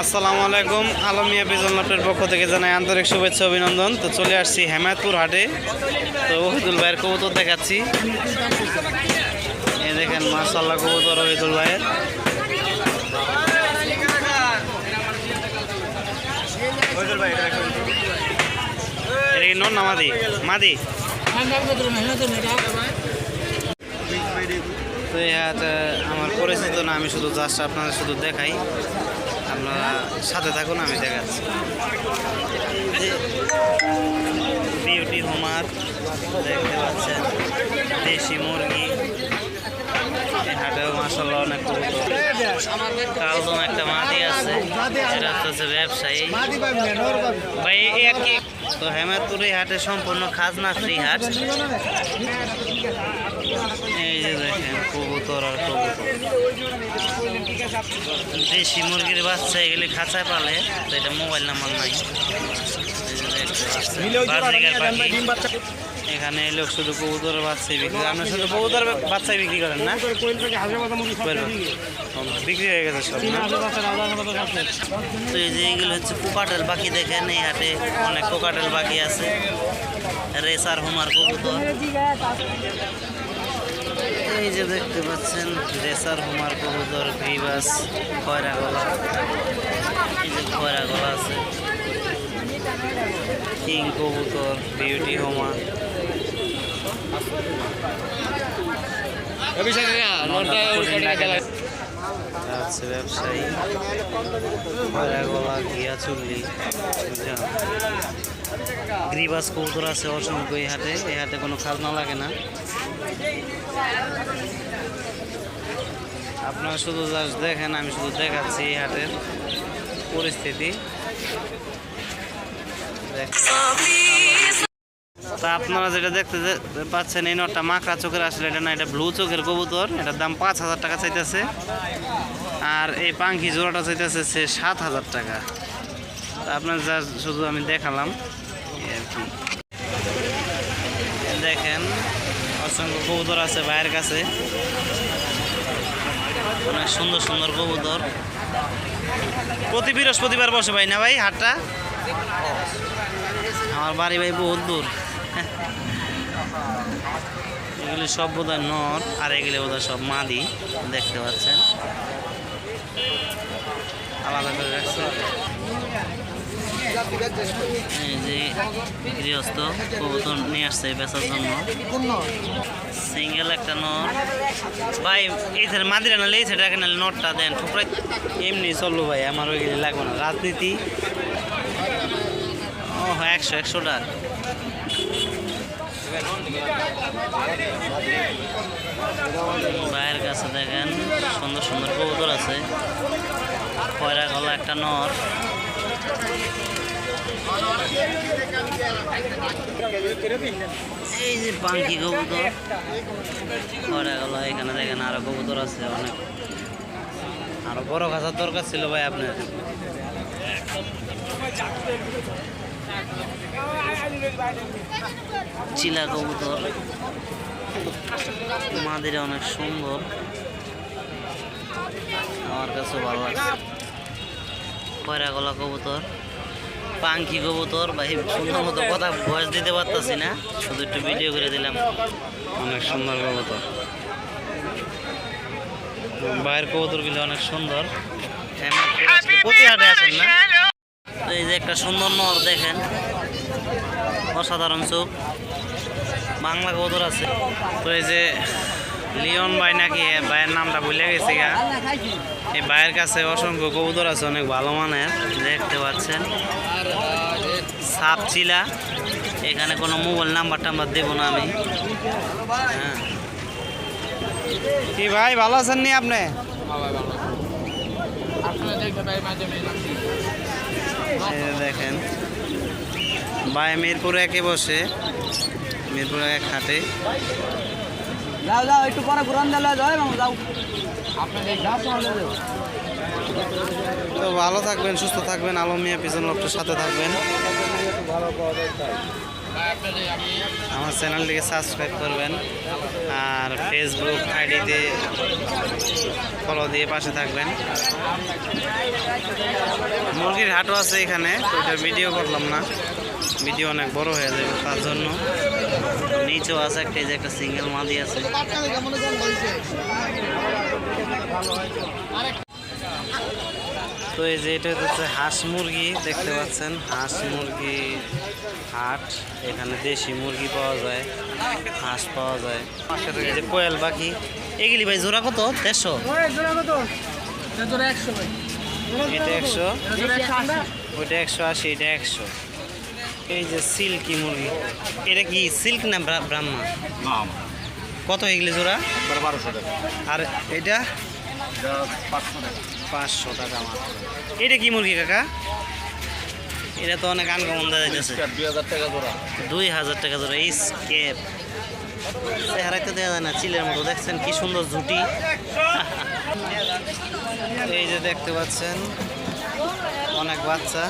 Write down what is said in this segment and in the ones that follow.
আসসালামু আলাইকুম আলমিয়া বিজন লটের পক্ষ থেকে জানাই আন্তরিক শুভেচ্ছা অভিনন্দন। তো চলে আসছি হেমায়তপুর হাটে। তো ওহিদুল ভাইয়ের কবুতর দেখাচ্ছি। এই দেখেন মাসাল্লাহ কবুতর ওহিদুল ভাইয়ের। এটা কি নন না মাদি? মাদি? তো এই আমার পরিচিত না আমি শুধু জাস্ট আপনারা শুধু দেখাই। আপনারা সাথে থাকুন আমি দেখাচ্ছি। বিউটি হোমার দেখতে পাচ্ছেন দেশি মুরগি। হাটেও মাসাল্লাহ অনেক কালদম একটা মাটি আছে এটা হচ্ছে ব্যবসায়ী। ভাই এই আর কি তো হেমায়তপুর হাটে সম্পূর্ণ খাজনা ফ্রি হাট। এই যে দেখেন, কবুতর আর কবুতর। দেশি মুরগির বাচ্চা এগুলি খাঁচায় পালে, তো এটা মোবাইল নাম্বার নাই। এখানে লোক শুধু কবুতরের বাচ্চাই বিক্রি করে। আপনার শুধু কবুতর বাচ্চাই বিক্রি করেন না? বিক্রি হয়ে গেছে সব তো এই যে এইগুলো হচ্ছে কোকাটেল পাখি দেখেন, এই হাটে অনেক কোকাটেল পাখি আছে। রেসার হোমার কবুতর। এই যে দেখতে পাচ্ছেন রেসার হোমার কবুতর গ্রিবাস খয়রা গলা এই যে খয়রা গলা আছে। কিং কবুতর, বিউটি হোমা চুল্লি গ্রিবাস কবুতর আছে অসংখ্য এই হাটে। এই হাটে কোনো খাজনা লাগে না। আপনারা শুধু জাস্ট দেখেন, আমি শুধু দেখাচ্ছি এই হাটের পরিস্থিতি। দেখ- তা আপনারা যেটা দেখতে পাচ্ছেন, এই নটটা মাকড়া চোখের আসলে, এটা না, এটা ব্লু চোখের কবুতর। এটার দাম পাঁচ হাজার টাকা চাইতেছে। আর এই পাঙ্কি জোড়াটা চাইতেছে সে সাত হাজার টাকা। তা আপনার যা শুধু আমি দেখালাম আর কি। দেখেন, অসংখ্য কবুতর আছে ভাইয়ের কাছে। অনেক সুন্দর সুন্দর কবুতর। প্রতি বৃহস্পতিবার বসে ভাই না ভাই হাটটা? আমার বাড়ি ভাই বহুত দূর। এগুলি সব বোধহয় নর, আর এগুলি বোধহয় সব মাদি, দেখতে পাচ্ছেন। আলাদা করে রাখছে। যে গৃহস্থ নিয়ে আসছে বেচার জন্য। সিঙ্গেল একটা ভাই এই মাদিরা এই দেন। এমনি চলল ভাই, আমার ওই লাগবে না। রাজনীতি একশো একশো টাকা ভাইয়ের কাছে দেখেন, সুন্দর সুন্দর কবুতর আছে। কয়রা গলা একটা নর। এই যে পাঙ্কি কবুতর। কয়রা গলা, এখানে দেখেন আরও কবুতর আছে, অনেক। আরও বড় খাঁচার দরকার ছিল ভাই আপনার চিলা কবুতর। মাদের অনেক সুন্দর। আমার কাছে ভালো লাগছে। কয়রা গলা কবুতর, পাঙ্কি কবুতর, ভাই, সুন্দর মতো কথা ভয়েস দিতে পারতাছি না। শুধু একটু ভিডিও করে দিলাম। অনেক সুন্দর কবুতর। বাইরের কবুতরগুলো অনেক সুন্দর। প্রতি হাটে আছেন না? এই যে একটা সুন্দর নর দেখেন। অসাধারণ চোখ। বাংলা কবুতর আছে। তো এই যে লিওন ভাই নাকি ভাইয়ের নামটা ভুলে গেছি গা। এই ভাইয়ের কাছে অসংখ্য কবুতর আছে অনেক ভালো মানের। দেখতে পাচ্ছেন। সাপ চিলা এখানে কোনো মোবাইল নাম্বার টাম্বার দেবো না আমি। হ্যাঁ। কি ভাই ভালো আছেন নি আপনি? এই যে দেখেন। ভাই মিরপুরে একে বসে। মিরপুরে এক হাটে। যাও যাও একটু পরে ঘুরান দিলে যাও এবং যাও। তো ভালো থাকবেন সুস্থ থাকবেন। আলমিয়া পিছন লোকটার সাথে থাকবেন। আমার চ্যানেলটিকে সাবস্ক্রাইব করবেন আর ফেসবুক আইডিতে ফলো দিয়ে পাশে থাকবেন। মুরগির হাটও আছে এখানে তো এটার ভিডিও করলাম না। ভিডিও অনেক বড় হয়ে যাবে, তার জন্য। নিচেও আছে একটা যে একটা সিঙ্গেল মাদি আছে। তো এই যে এটা হচ্ছে হাঁস মুরগি দেখতে পাচ্ছেন হাঁস মুরগি হাট এখানে দেশি মুরগি পাওয়া যায় হাঁস পাওয়া যায়। এই যে কোয়েল পাখি এগুলি ভাই জোড়া কত? দেড়শো? এটা একশো। ওইটা একশো আশি এটা একশো। এই যে সিল্কি মুরগি এটা কি সিল্ক না ব্রা- ব্রাহ্মা? কত এগুলি জোড়া? বারোশো টাকা। আর এটা? এটা পাঁচশো টাকা। পাঁচশো টাকা মাত্র। এটা কি মুরগি কাকা? এটা তো অনেক আনকমন দেখা যাইতেছে। দুই হাজার টাকা জোড়া। দুই হাজার টাকা ধরে এই স্কেপ। চেহারাতে দেওয়া যায় না চিলের মতো। দেখছেন কি সুন্দর জুটি এই যে দেখতে পাচ্ছেন অনেক বাচ্চা।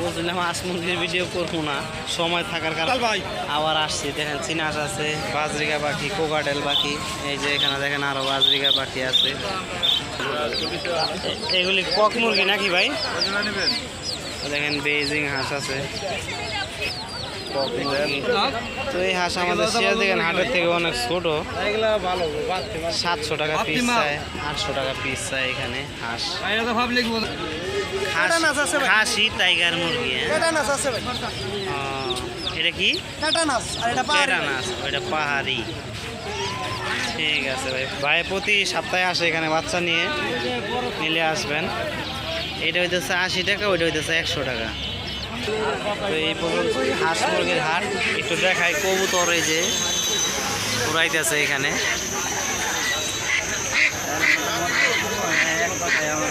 বলছিলাম হাঁস মুরগির ভিডিও করব না। সময় থাকার কারণে আবার আসছি। দেখেন চিনাস আছে বাজরিকা পাখি কোকাটেল পাখি এই যে এখানে দেখেন আরও বাজরিকা পাখি আছে। এগুলি কক মুরগি নাকি ভাই? দেখেন বেজিং হাঁস আছে। তো এই হাঁস আমাদের শেয়ার দেখেন হাটের থেকে অনেক ছোট। সাতশো টাকা পিস চায় আটশো টাকা পিস চায় এখানে হাঁস। কাটা আছে ভাই। খাসি টাইগার মুরগি হ্যাঁ। আছে ভাই। এটা কি? আর এটা পাহাড়ি এটা পাহাড়ি। ঠিক আছে ভাই। ভাই প্রতি সপ্তাহে আসে এখানে বাচ্চা নিয়ে। নিলে আসবেন। এটা হইতেছে আশি টাকা ওইটা হইতেছে একশো টাকা। তো এই পর্যন্ত হাঁস মুরগির হাট। একটু দেখায় কবুতর এই যে উড়াইতেছে এখানে। আমার